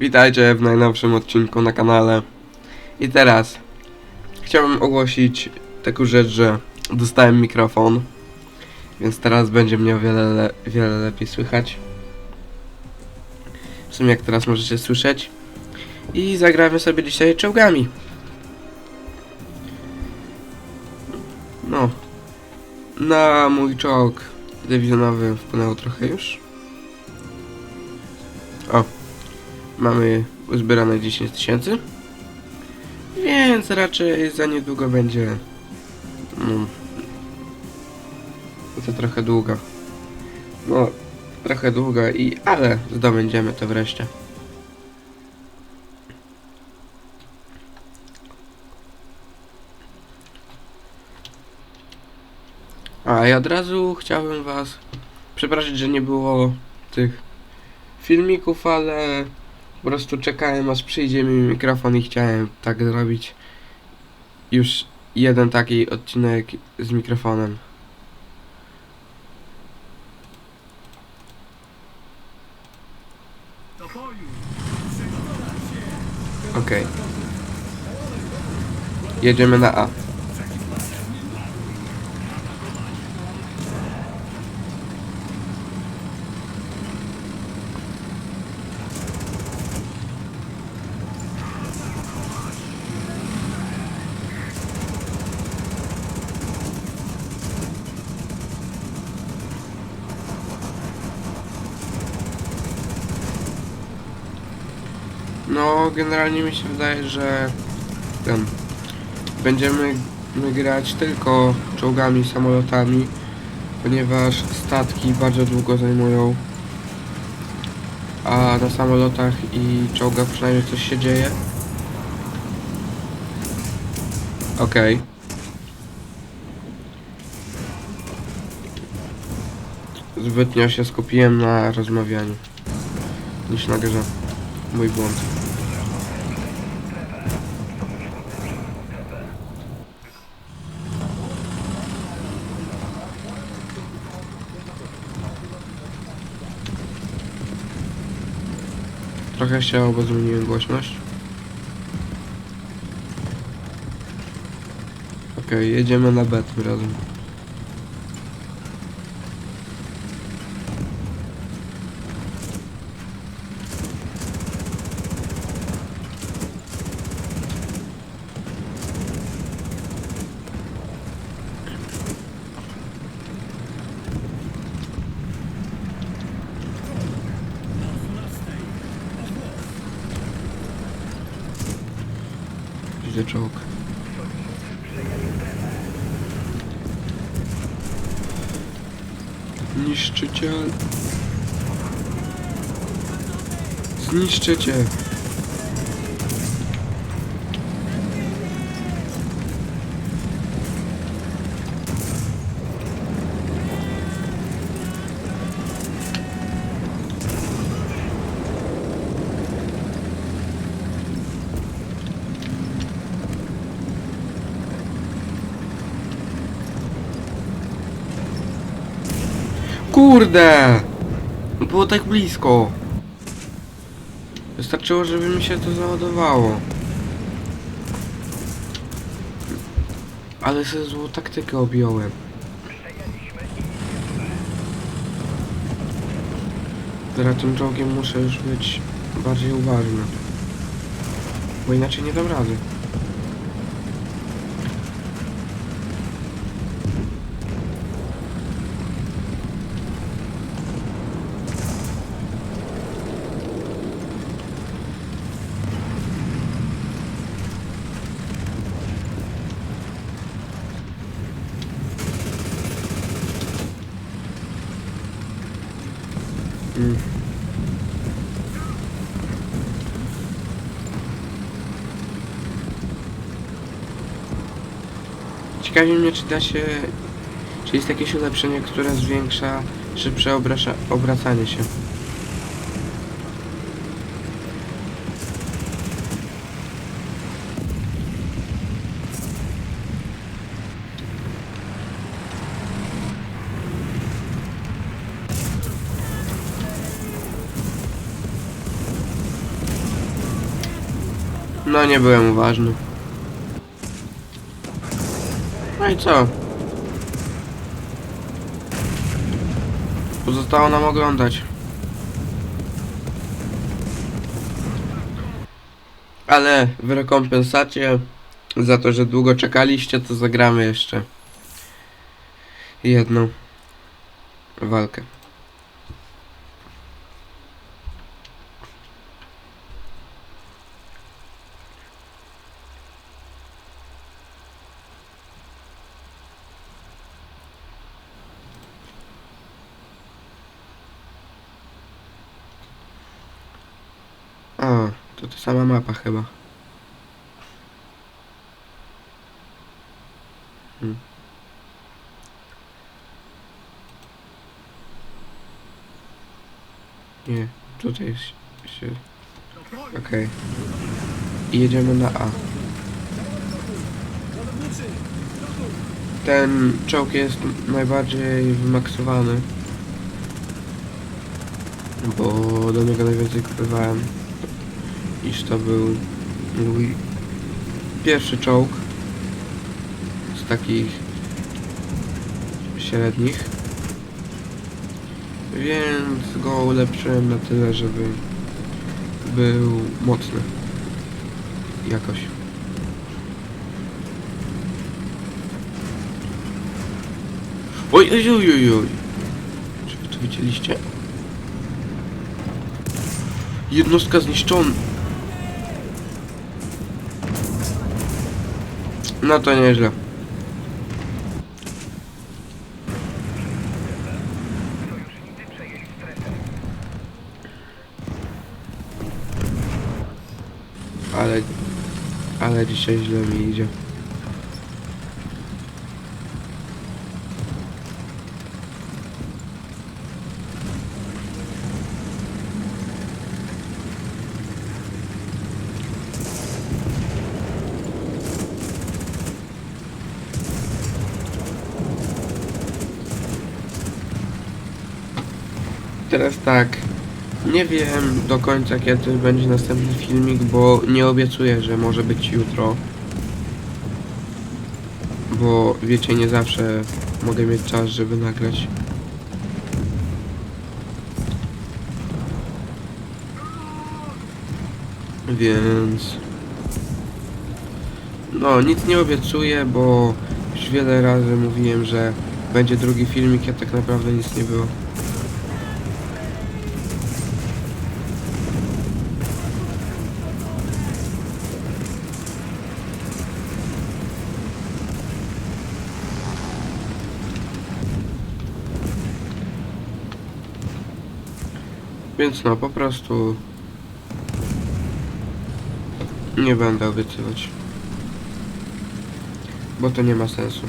Witajcie w najnowszym odcinku na kanale. I teraz chciałbym ogłosić taką rzecz, że dostałem mikrofon, więc teraz będzie mnie o wiele, le wiele lepiej słychać. W sumie jak teraz możecie słyszeć. I zagramy sobie dzisiaj czołgami. No. Na mój czołg dywizjonowy wpłynęło trochę już. O. Mamy uzbierane 10 tysięcy. Więc raczej za niedługo będzie. No. To trochę długo. No, trochę długo i. ale zdobędziemy to wreszcie. A i od razu chciałbym was przepraszać, że nie było tych filmików, ale po prostu czekałem aż przyjdzie mi mikrofon i chciałem tak zrobić już jeden taki odcinek z mikrofonem. Okej. Jedziemy na A. No, generalnie mi się wydaje, że ten, będziemy my grać tylko czołgami, samolotami, ponieważ statki bardzo długo zajmują, a na samolotach i czołgach przynajmniej coś się dzieje. Okej. Zbytnio się skupiłem na rozmawianiu niż na grze. Mój błąd. Trochę się, bo zmieniłem głośność. Okej, jedziemy na B tym razem. Widzę czołg. Niszczyciel. Zniszczę Kurde! Było tak blisko. Wystarczyło, żeby mi się to załadowało. Ale ze złą taktykę objąłem. Teraz tym czołgiem muszę już być bardziej uważny. Bo inaczej nie dam rady. Ciekawi mnie, czy da się... Czy jest jakieś ulepszenie, które zwiększa szybsze obracanie się. No nie byłem uważny. No i co? Pozostało nam oglądać. Ale w rekompensacie za to, że długo czekaliście, to zagramy jeszcze jedną walkę. O, to ta sama mapa chyba. Hmm. Nie, tutaj jest się... Okej. I jedziemy na A. Ten czołg jest najbardziej wymaksowany. Bo do niego najwięcej kupowałem. Iż to był mój pierwszy czołg z takich średnich. Więc go ulepszyłem na tyle, żeby był mocny. Jakoś. Oj, oj, oj, oj. Czy wy to widzieliście? Jednostka zniszczona. No to nieźle. Ale... Ale dzisiaj źle mi idzie. Teraz tak. Nie wiem do końca kiedy będzie następny filmik, bo nie obiecuję, że może być jutro. Bo wiecie, nie zawsze mogę mieć czas, żeby nagrać. Więc... No, nic nie obiecuję, bo już wiele razy mówiłem, że będzie drugi filmik, a tak naprawdę nic nie było. Więc no, po prostu nie będę obiecywać. Bo to nie ma sensu.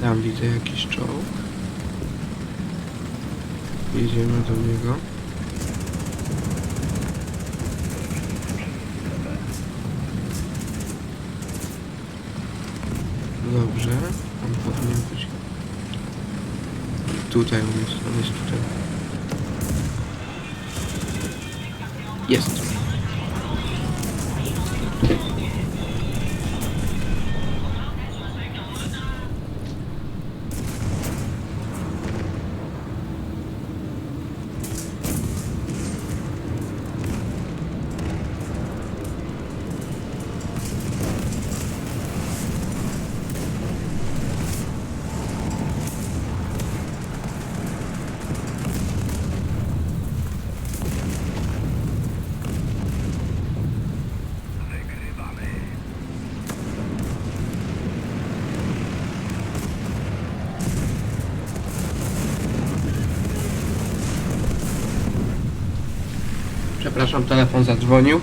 Tam widzę jakiś czołg. Jedziemy do niego. Dobrze, on powinien być. Tutaj on jest, on jest tutaj. Jest. Przepraszam, telefon zadzwonił.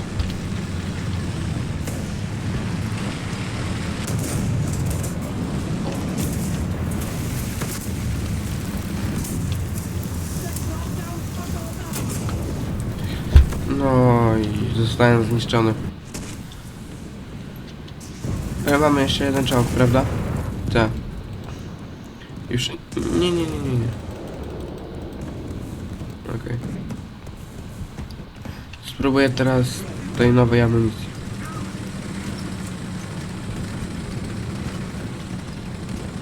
No i zostałem zniszczony. Ale mamy jeszcze jeden czołg, prawda? Tak. Już... Nie, nie, nie, nie, nie. Okej. Spróbuję teraz tej nowej amunicji.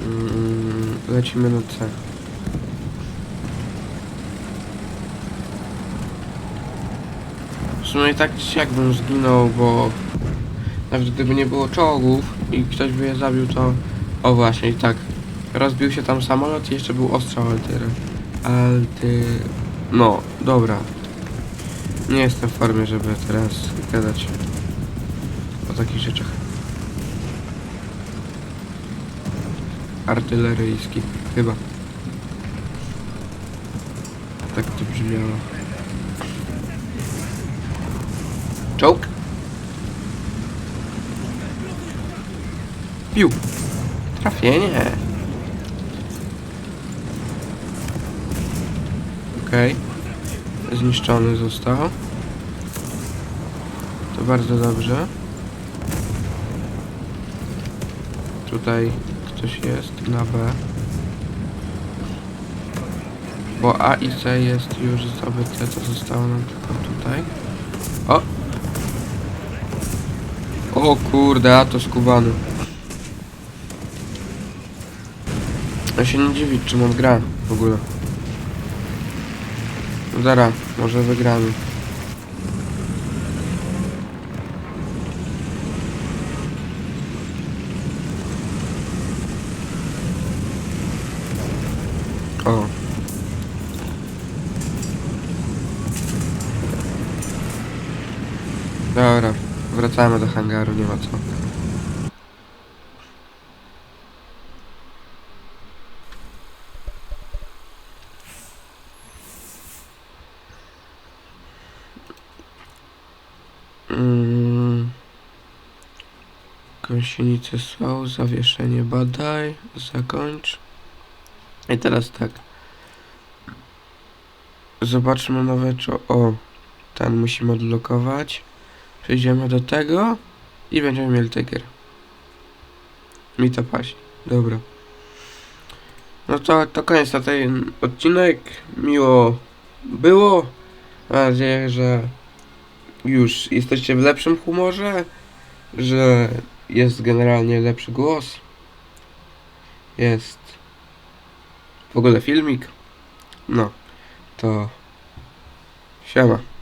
Mm, lecimy na C. W sumie tak czy siak bym zginął, bo nawet gdyby nie było czołgów i ktoś by je zabił, to... O właśnie, tak. Rozbił się tam samolot i jeszcze był ostrzał altyr. Alty... No, dobra. Nie jestem w formie, żeby teraz gadać o takich rzeczach. Artyleryjski, chyba. Tak to brzmiało. Czołg? Pił. Trafienie. Okej. Zniszczony został. To bardzo dobrze. Tutaj ktoś jest na B. Bo A i C jest już zdobyte, to zostało nam tylko tutaj. O! O kurde, a to skubany. Ja się nie dziwić, czym on gra w ogóle. Zara, może wygramy. O. Dobra, wracamy do hangaru, nie ma co. Mm. Gąsienice są, zawieszenie badaj, zakończ. I teraz tak. Zobaczmy nowe czo... O, ten musimy odblokować. Przejdziemy do tego i będziemy mieli tygier. Mi to paść. Dobra. No to, to koniec na ten odcinek. Miło było. Mam nadzieję, że już jesteście w lepszym humorze, że jest generalnie lepszy głos. Jest w ogóle filmik. No, to siema.